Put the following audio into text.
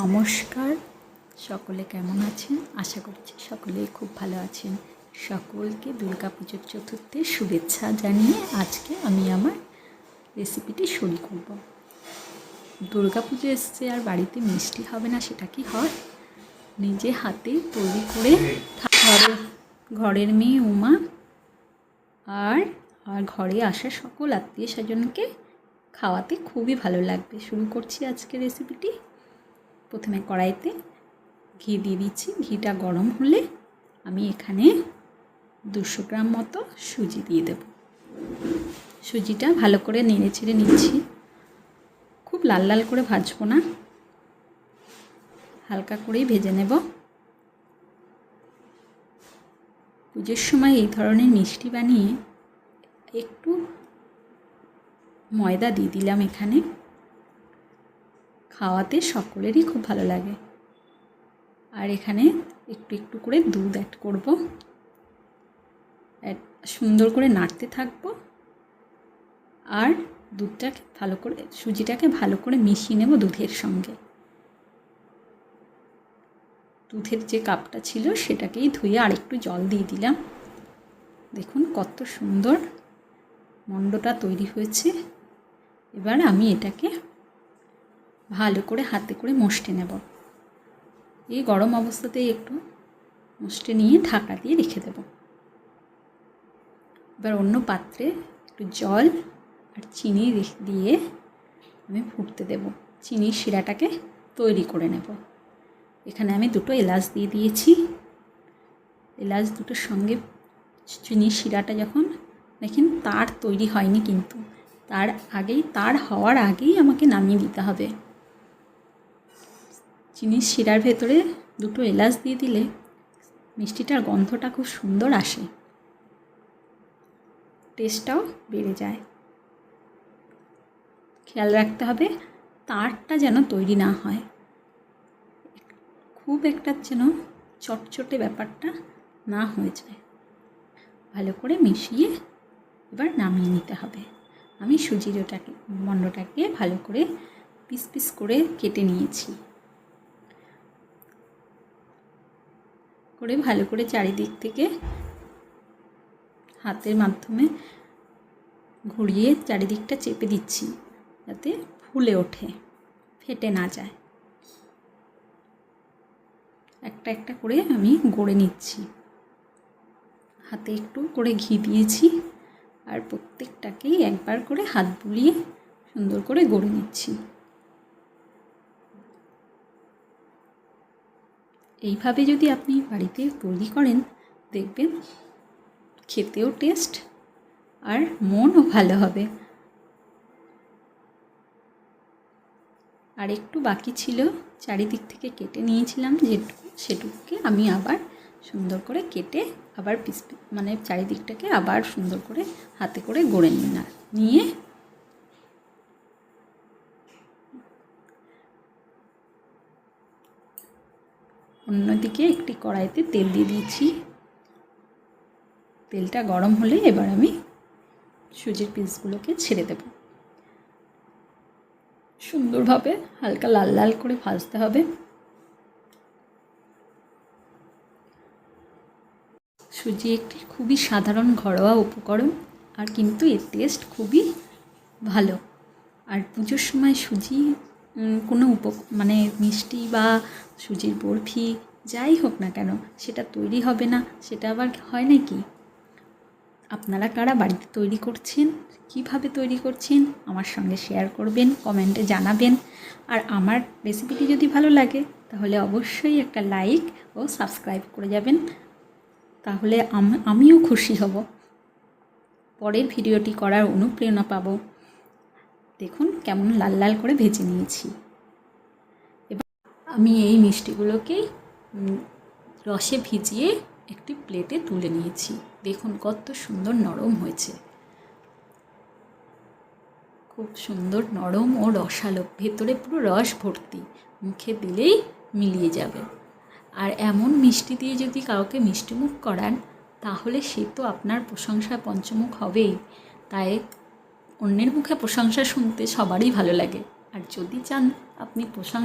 নমস্কার। সকলে কেমন আছেন? আশা করছি সকলেই খুব ভালো আছেন। সকলকে দুর্গা পুজোর চতুর্থের শুভেচ্ছা জানিয়ে আজকে আমি আমার রেসিপিটি শুরু করব। দুর্গা পুজো এসছে আর বাড়িতে মিষ্টি হবে না, সেটা কি হয়? নিজে হাতে তৈরি করে ঘরে, ঘরের মেয়ে উমা আর আর ঘরে আসা সকল আত্মীয় স্বজনকে খাওয়াতে খুবই ভালো লাগবে। শুরু করছি আজকে রেসিপিটি। প্রথমে কড়াইতে ঘি দিয়ে দিচ্ছি। ঘিটা গরম হলে আমি এখানে দুশো গ্রাম মতো সুজি দিয়ে দেব। সুজিটা ভালো করে নেড়ে ছেড়ে নিচ্ছি। খুব লাল লাল করে ভাজবো না। হালকা করেই ভেজে নেব। পুজোর সময় এই ধরনের মিষ্টি বানিয়ে একটু ময়দা দিয়ে দিলাম এখানে। খাওয়াতে সকলেরই খুব ভালো লাগে। আর এখানে একটু একটু করে দুধ অ্যাড করব। সুন্দর করে নাড়তে থাকব। আর দুধটাকে ভালো করে, সুজিটাকে ভালো করে মিশিয়ে নেব দুধের সঙ্গে। দুধের যে কাপটা ছিল সেটাকেই ধুয়ে আরেকটু জল দিয়ে দিলাম। দেখুন কত সুন্দর মণ্ডটা তৈরি হয়েছে। এবার আমি এটাকে ভালো করে হাতে করে মষ্টে নেব। এই গরম অবস্থাতেই একটু মষ্টে নিয়ে ঢাকা দিয়ে রেখে দেব। এবার অন্য পাত্রে একটু জল আর চিনি দিয়ে আমি ফুটতে দেব। চিনির শিরাটাকে তৈরি করে নেব। এখানে আমি দুটো এলাচ দিয়ে দিয়েছি। এলাচ দুটোর সঙ্গে চিনির শিরাটা যখন দেখেন তার তৈরি হয়নি কিন্তু, তার আগেই, তার হওয়ার আগেই আমাকে নামিয়ে দিতে হবে। চিনির শিরার ভেতরে দুটো এলাচ দিয়ে দিলে মিষ্টিটার গন্ধটা খুব সুন্দর আসে। টেস্টটাও বেড়ে যায়। খেয়াল রাখতে হবে তারটা যেন তৈরি না হয়। খুব একটা যেন চটচটে ব্যাপারটা না হয়ে যায়। ভালো করে মিশিয়ে এবার নামিয়ে নিতে হবে। আমি সুজির ওটাকে মণ্ডটাকে ভালো করে পিস পিস করে কেটে নিয়েছি। করে, ভালো করে চারিদিক থেকে হাতের মাধ্যমে ঘুরিয়ে চারিদিকটা চেপে দিচ্ছি যাতে ফুলে ওঠে, ফেটে না যায়। একটা একটা করে আমি গড়ে নিচ্ছি। হাতে একটু করে ঘি দিয়েছি আর প্রত্যেকটাকেই একবার করে হাত বুলিয়ে সুন্দর করে গড়ে নিচ্ছি। এইভাবে যদি আপনি বাড়িতে তৈরি করেন, দেখবেন খেতেও টেস্ট আর মনও ভালো হবে। আর একটু বাকি ছিল, চারিদিক থেকে কেটে নিয়েছিলাম যেটুকু, সেটুকুকে আমি আবার সুন্দর করে কেটে আবার পিস মানে চারিদিকটাকে আবার সুন্দর করে হাতে করে গড়ে নিয়ে নিয়ে অন্যদিকে একটি কড়াইতে তেল দিয়ে দিয়েছি। তেলটা গরম হলে এবার আমি সুজির পিসগুলোকে ছেড়ে দেব। সুন্দরভাবে হালকা লাল লাল করে ভাজতে হবে। সুজি একটি খুবই সাধারণ ঘরোয়া উপকরণ আর কিন্তু এর টেস্ট খুবই ভালো। আর পুজোর সময় সুজি কোনো উপ মানে মিষ্টি বা সুজির বরফি যাই হোক না কেন, সেটা তৈরি হবে না, সেটা আবার হয় নাকি আপনারা কারা বাড়িতে তৈরি করছেন? কীভাবে তৈরি করছেন? আমার সঙ্গে শেয়ার করবেন কমেন্টে জানাবেন। আর আমার রেসিপিটি যদি ভালো লাগে, তাহলে অবশ্যই একটা লাইক ও সাবস্ক্রাইব করে যাবেন। তাহলে আমিও খুশি হব। পরের ভিডিওটি করার অনুপ্রেরণা পাবো। দেখুন কেমন লাল লাল করে ভেজে নিয়েছি। এবার আমি এই মিষ্টিগুলোকেই রসে ভিজিয়ে একটি প্লেটে তুলে নিয়েছি। দেখুন কত সুন্দর নরম হয়েছে। খুব সুন্দর নরম ও রসালো, ভেতরে পুরো রস ভর্তি, মুখে দিলেই মিলিয়ে যাবে। আর এমন মিষ্টি দিয়ে যদি কাউকে মিষ্টিমুখ করান, তাহলে সে তো আপনার প্রশংসা পঞ্চমুখ হবেই। তাই অন্যের মুখে প্রশংসা শুনতে সবারই ভালো লাগে। আর যদি চান আপনি প্রশংসা